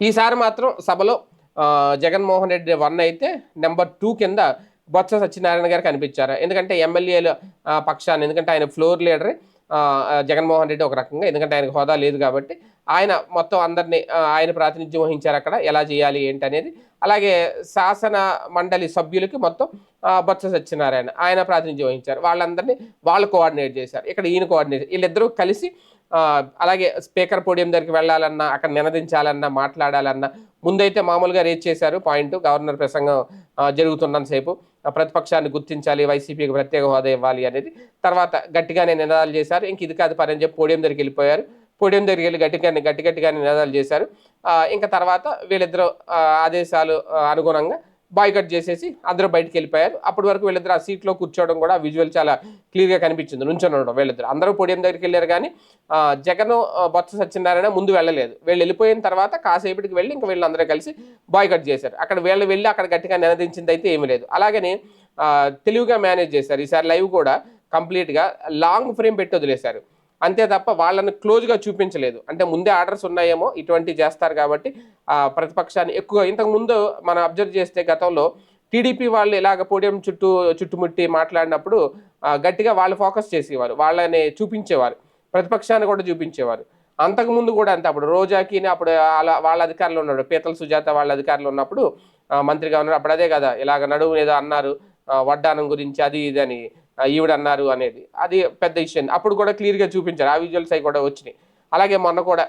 ఈసారి మాత్రం సభలో జగన్మోహన్ రెడ్డి వన్ అయితే నెంబర్ టూ కింద బొత్స సత్యనారాయణ గారు కనిపించారు. ఎందుకంటే ఎమ్మెల్యేల పక్షాన్ని ఎందుకంటే ఆయన ఫ్లోర్ లీడర్ జగన్మోహన్ రెడ్డి ఒక రకంగా. ఎందుకంటే ఆయనకు హోదా లేదు కాబట్టి ఆయన మొత్తం అందరినీ ఆయన ప్రాతినిధ్యం వహించారు అక్కడ. ఎలా చేయాలి ఏంటి అనేది. అలాగే శాసన మండలి సభ్యులకి మొత్తం బొత్స సత్యనారాయణ ఆయన ప్రాతినిధ్యం వహించారు. వాళ్ళందరినీ వాళ్ళు కోఆర్డినేట్ చేశారు. ఇక్కడ ఈయన కోఆర్డినేట్ వీళ్ళిద్దరూ కలిసి అలాగే స్పీకర్ పోడియం దగ్గరికి వెళ్ళాలన్నా అక్కడ నినదించాలన్నా మాట్లాడాలన్నా ముందైతే మామూలుగా రేజ్ చేశారు. పాయింట్ గవర్నర్ ప్రసంగం జరుగుతున్నంతసేపు ప్రతిపక్షాన్ని గుర్తించాలి వైసీపీకి ప్రత్యేక హోదా ఇవ్వాలి అనేది. తర్వాత గట్టిగానే నినాదాలు చేశారు. ఇంక ఇది కాదు పని అని చెప్పి పోడియం దగ్గరికి వెళ్ళిపోయారు. పోడియం దగ్గరికి వెళ్ళి గట్టిగానే గట్టి గట్టిగానే నినాదాలు చేశారు. ఇంకా తర్వాత వీళ్ళిద్దరూ ఆదేశాలు అనుగుణంగా బాయ్కట్ చేసేసి అందరూ బయటికి వెళ్ళిపోయారు. అప్పటి వరకు వీళ్ళిద్దరు ఆ సీట్లో కూర్చోవడం కూడా విజువల్ చాలా క్లియర్గా కనిపించింది. నుంచొని ఉండడం వీళ్ళిద్దరు. అందరూ పొడియం దగ్గరికి వెళ్ళారు కానీ జగన్ బొత్స సత్యనారాయణ ముందు వెళ్ళలేదు. వీళ్ళు వెళ్ళిపోయిన తర్వాత కాసేపటికి వెళ్ళి ఇంకా వీళ్ళందరూ కలిసి బాయ్కట్ చేశారు. అక్కడ వీళ్ళు వెళ్ళి అక్కడ గట్టిగా నినదించింది అయితే ఏమీ లేదు. అలాగనే తెలివిగా మేనేజ్ చేశారు. ఈసారి లైవ్ కూడా కంప్లీట్గా లాంగ్ ఫ్రేమ్ పెట్టి వదిలేశారు. అంతే తప్ప వాళ్ళని క్లోజ్గా చూపించలేదు. అంటే ముందే ఆర్డర్స్ ఉన్నాయేమో ఇటువంటివి చేస్తారు కాబట్టి ప్రతిపక్షాన్ని ఎక్కువ ఇంతకు ముందు మనం అబ్జర్వ్ చేస్తే గతంలో టీడీపీ వాళ్ళు ఇలాగ పోడియం చుట్టూ చుట్టుముట్టి మాట్లాడినప్పుడు గట్టిగా వాళ్ళు ఫోకస్ చేసేవారు. వాళ్ళని చూపించేవారు. ప్రతిపక్షాన్ని కూడా చూపించేవారు. అంతకుముందు కూడా అంతే. అప్పుడు రోజాకి అప్పుడు వాళ్ళ వాళ్ళ అధికారులు ఉన్నాడు పీతల సుజాత వాళ్ళ అధికారులు ఉన్నప్పుడు మంత్రిగా ఉన్నారు. అప్పుడు అదే కదా ఇలాగ నడువు ఏదో అన్నారు. వడ్డానం గురించి అది ఇది అని ఆ, ఈవిడ అన్నారు అనేది. అది పెద్ద ఇష్యూ అప్పుడు కూడా క్లియర్గా చూపించారు. ఆ విజువల్స్ అవి కూడా వచ్చినాయి. అలాగే మొన్న కూడా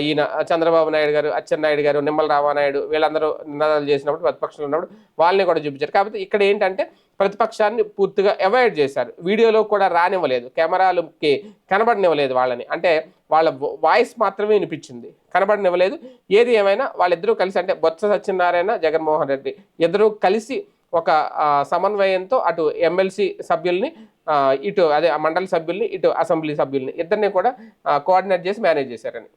ఈయన చంద్రబాబు నాయుడు గారు అచ్చెన్నాయుడు గారు నిమ్మల రామానాయుడు వీళ్ళందరూ నినాదాలు చేసినప్పుడు ప్రతిపక్షంలో ఉన్నప్పుడు వాళ్ళని కూడా చూపించారు. కాకపోతే ఇక్కడ ఏంటంటే ప్రతిపక్షాన్ని పూర్తిగా అవాయిడ్ చేశారు. వీడియోలో కూడా రానివ్వలేదు. కెమెరాలకి కనబడనివ్వలేదు వాళ్ళని. అంటే వాళ్ళ వాయిస్ మాత్రమే వినిపించింది. కనబడనివ్వలేదు. ఏది ఏమైనా వాళ్ళిద్దరూ కలిసి అంటే బొత్స సత్యనారాయణ జగన్మోహన్ రెడ్డి ఇద్దరూ కలిసి ఒక సమన్వయంతో అటు ఎమ్మెల్సీ సభ్యుల్ని ఇటు అదే మండలి సభ్యుల్ని ఇటు అసెంబ్లీ సభ్యుల్ని ఇద్దరిని కూడా కోఆర్డినేట్ చేసి మేనేజ్ చేశారని.